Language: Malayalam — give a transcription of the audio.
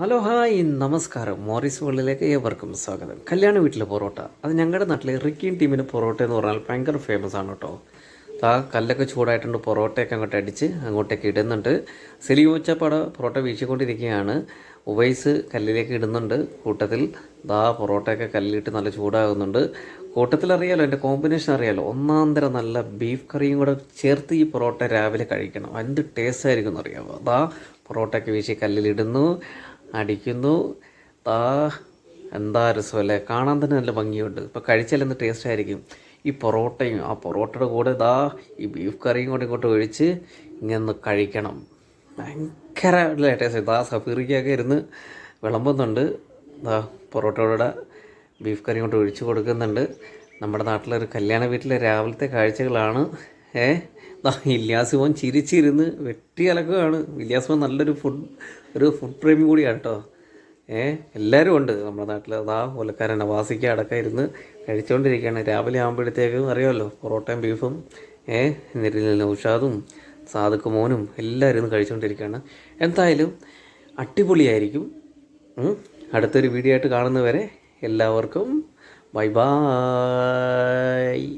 Hello hi. നമസ്കാരം. മോറിസ് വേൾഡിലേക്ക് ഏവർക്കും സ്വാഗതം. കല്യാണ വീട്ടിലെ പൊറോട്ട. അത് ഞങ്ങളുടെ നാട്ടിലെ റിക്കിൻ ടീമിന് പൊറോട്ട എന്ന് പറഞ്ഞാൽ ഭയങ്കര ഫേമസ് ആണ് കേട്ടോ ആ കല്ലൊക്കെ ചൂടായിട്ടുണ്ട്. പൊറോട്ടയൊക്കെ അങ്ങോട്ട് അടിച്ച് അങ്ങോട്ടേക്ക് ഇടുന്നുണ്ട്. സെലിയോച്ചപ്പട പൊറോട്ട വീശിക്കൊണ്ടിരിക്കുകയാണ്. ഉവൈസ് കല്ലിലേക്ക് ഇടുന്നുണ്ട്. കൂട്ടത്തിൽ ദാ പൊറോട്ടയൊക്കെ കല്ലിട്ട് നല്ല ചൂടാകുന്നുണ്ട്. കൂട്ടത്തിൽ അറിയാലോ എന്റെ കോമ്പിനേഷൻ അറിയാലോ. ഒന്നാം തരം നല്ല ബീഫ് കറിയും കൂടെ ചേർത്ത് ഈ പൊറോട്ട രാവിലെ കഴിക്കണം. എന്ത് ടേസ്റ്റ് ആയിരിക്കും എന്നറിയാമോ ദാ പൊറോട്ടയൊക്കെ വീശി കല്ലിലിടുന്നു. അടിക്കുന്നു. താ എന്താ രസമല്ലേ? കാണാൻ തന്നെ നല്ല ഭംഗിയുണ്ട്. ഇപ്പോൾ കഴിച്ചാൽ എന്ത് ടേസ്റ്റ് ആയിരിക്കും? ഈ പൊറോട്ടയും ആ പൊറോട്ടയുടെ കൂടെ ഇതാ ഈ ബീഫ് കറിയും കൂടെ ഇങ്ങോട്ട് ഒഴിച്ച് ഇങ്ങനെ കഴിക്കണം. ഭയങ്കര ടേസ്റ്റ് ഇതാ സഫീറിക്കൊക്കെ ഇരുന്ന് വിളമ്പുന്നുണ്ട്. ഇതാ പൊറോട്ടയുടെ ബീഫ് കറി കൊണ്ട് ഒഴിച്ച് കൊടുക്കുന്നുണ്ട്. നമ്മുടെ നാട്ടിലൊരു കല്യാണ വീട്ടിലെ രാവിലത്തെ കാഴ്ചകളാണ്. ഏ ദാ ഇല്യാസ് മോൻ ചിരിച്ചിരുന്ന് വെട്ടി അലക്കുകയാണ്. ഇല്യാസ് നല്ലൊരു ഫുഡ് ഒരു ഫുഡ് പ്രേമി കൂടിയാണ് കേട്ടോ. ഏ എല്ലാവരും ഉണ്ട്. നമ്മുടെ നാട്ടിൽ അതാ ഒലക്കാരൻ വാസിക്ക അടക്കം ഇരുന്ന് കഴിച്ചുകൊണ്ടിരിക്കുകയാണ് രാവിലെ ആകുമ്പോഴത്തേക്കും അറിയാമല്ലോ പൊറോട്ടയും ബീഫും ഏ എന്നിട്ട് നൗഷാദും സാദുക്ക് മോനും എല്ലാവരും ഇരുന്ന് കഴിച്ചുകൊണ്ടിരിക്കുകയാണ് എന്തായാലും അടിപൊളിയായിരിക്കും. അടുത്തൊരു വീഡിയോ ആയിട്ട് കാണുന്നവരെ എല്ലാവർക്കും ബൈ ബായ്